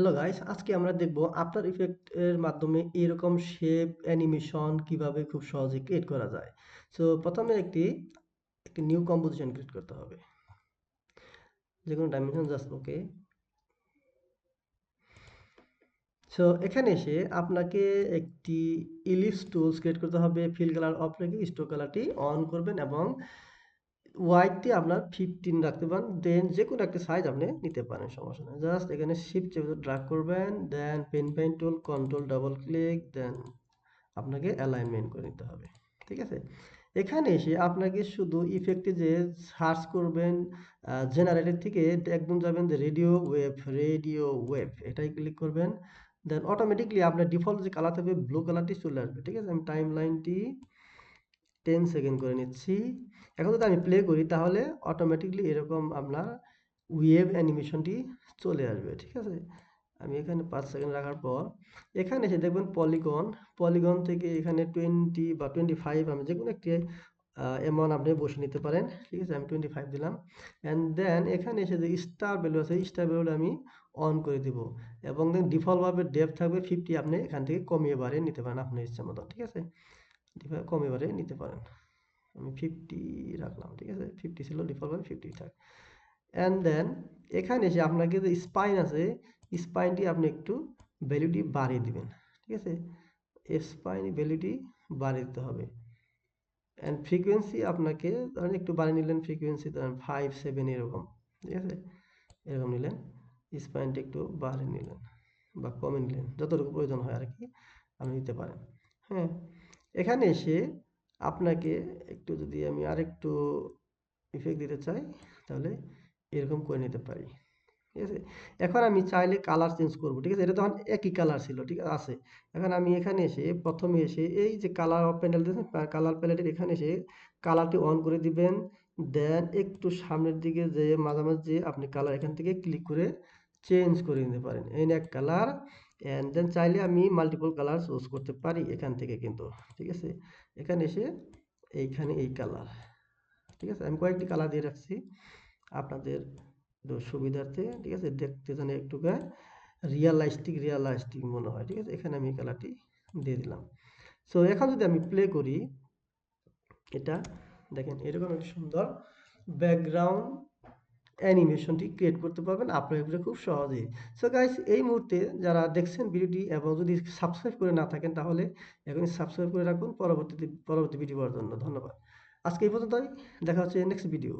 Hello guys আজকে আমরা দেখব আফটার ইফেক্ট এর মাধ্যমে এরকম শেপ অ্যানিমেশন কীভাবে খুব সহজে ক্রিয়েট করা যায়। সো প্রথমে একটি একটি নিউ কম্পোজিশন ক্রিয়েট করতে হবে। যে কোনো ডাইমেনশন জাস্ট ওকে সো এখানে এসে আপনাকে একটি ইলিপস টুলস ক্রিয়েট করতে হবে। ফিল কালার অফ রেখে স্টোক কালারটি অন করবেন এবং ওয়াইডটি আপনার ফিফটিন রাখতে পারেন দেন যে কোনো একটা সাইজ আপনি নিতে পারেন, সমস্যা নেই। জাস্ট এখানে শিফট চেপে ড্রাগ করবেন then pen pen tool control double click then আপনাকে অ্যালাইনমেন্ট করে নিতে হবে। ঠিক আছে? এখানে এসে আপনাকে শুধু ইফেক্টে যে সার্চ করবেন জেনারেটর থেকে একদম যাবেন যে রেডিও ওয়েভ রেডিও ওয়েভ এটাই ক্লিক করবেন। দেন অটোমেটিকলি আপনার ডিফল্ট যে কালার থাকবে ব্লু কালারটি চলে আসবে। ঠিক আছে? আমি টাইম লাইনটি টেন সেকেন্ড করে নিচ্ছি। এখন যদি আমি প্লে করি, তাহলে অটোমেটিকলি এরকম আপনার ওয়েব অ্যানিমেশনটি চলে আসবে, ঠিক আছে? আমি এখানে পাঁচ সেকেন্ড রাখার পর, এখানে এসে দেখবেন পলিগন পলিগন থেকে এখানে টোয়েন্টি বা টোয়েন্টি ফাইভ আমি যে কোনো একটি অ্যামাউন্ট আপনি বসে নিতে পারেন, ঠিক আছে? আমি টোয়েন্টি ফাইভ দিলাম। অ্যান্ড দেন এখানে এসে যে স্টার ভ্যালু আছে স্টার ভ্যালুটা আমি অন করে দিব। এবং দেন ডিফল্টভাবে ডেপ থাকবে ফিফটি আপনি এখান থেকে কমিয়ে বাড়িয়ে নিতে পারেন আপনার ইচ্ছা মতো, ঠিক আছে? কমিয়ে বাড়িয়ে নিতে পারেন। আমি ফিফটি রাখলাম, ঠিক আছে? ফিফটি ছিল ডিফল্টভাবে ফিফটি থাক। অ্যান্ড দেন এখানে এসে আপনাকে যে স্পাইন আছে স্পাইনটি আপনি একটু ভ্যালুটি বাড়িয়ে দিবেন, ঠিক আছে? স্পাইন ভ্যালুটি বাড়িয়ে দিতে হবে। অ্যান্ড ফ্রিকোয়েন্সি আপনাকে, ধরেন একটু বাড়িয়ে নিলেন ফ্রিকোয়েন্সি ধরেন ফাইভ সেভেন এরকম, ঠিক আছে? এরকম নিলেন স্পাইনটা একটু বাড়িয়ে নিলেন বা কমে নিলেন, যতটুকু প্রয়োজন হয় আর কি, আপনি নিতে পারেন হ্যাঁ? এখানে এসে আপনাকে একটু যদি আমি আরেকটু ইফেক্ট দিতে চাই, তাহলে এরকম করে নিতে পারি। ঠিক আছে? এখন আমি চাইলে কালার চেঞ্জ করব, ঠিক আছে? এটা তখন একই কালার ছিল, ঠিক আছে? এখন আমি এখানে এসে প্রথমে এসে এই যে কালার প্যানেল দিয়েছেন কালার প্যালেটের এখানে এসে কালারটি অন করে দিবেন। দেন একটু সামনের দিকে যে মাঝামাঝি আপনি কালার এখান থেকে ক্লিক করে চেঞ্জ করে নিতে পারেন। এই এক কালার অ্যান্ড দেন চাইলে আমি মাল্টিপল কালার চুজ করতে পারি এখান থেকে কিন্তু, ঠিক আছে? এখানে এসে এইখানে এই কালার ঠিক আছে? আমি কয়েকটি কালার দিয়ে রাখছি আপনাদের সুবিধার্থে, ঠিক আছে? দেখতে জানি একটু রিয়ালাইস্টিক রিয়ালাইস্টিক মনে হয়, ঠিক আছে? এখানে আমি এই কালারটি দিয়ে দিলাম। সো এখন যদি আমি প্লে করি, এটা দেখেন এরকম একটা সুন্দর ব্যাকগ্রাউন্ড অ্যানিমেশনটি ক্রিয়েট করতে পারবেন আপনার এগুলো খুব সহজেই। সো গাইস এই মুহূর্তে যারা দেখছেন ভিডিওটি এবং যদি সাবস্ক্রাইব করে না থাকেন, তাহলে এখন সাবস্ক্রাইব করে রাখুন। পরবর্তীতে, পরবর্তী ভিডিও পাওয়ার জন্য ধন্যবাদ। আজকে এই পর্যন্তই। দেখা হচ্ছে নেক্সট ভিডিও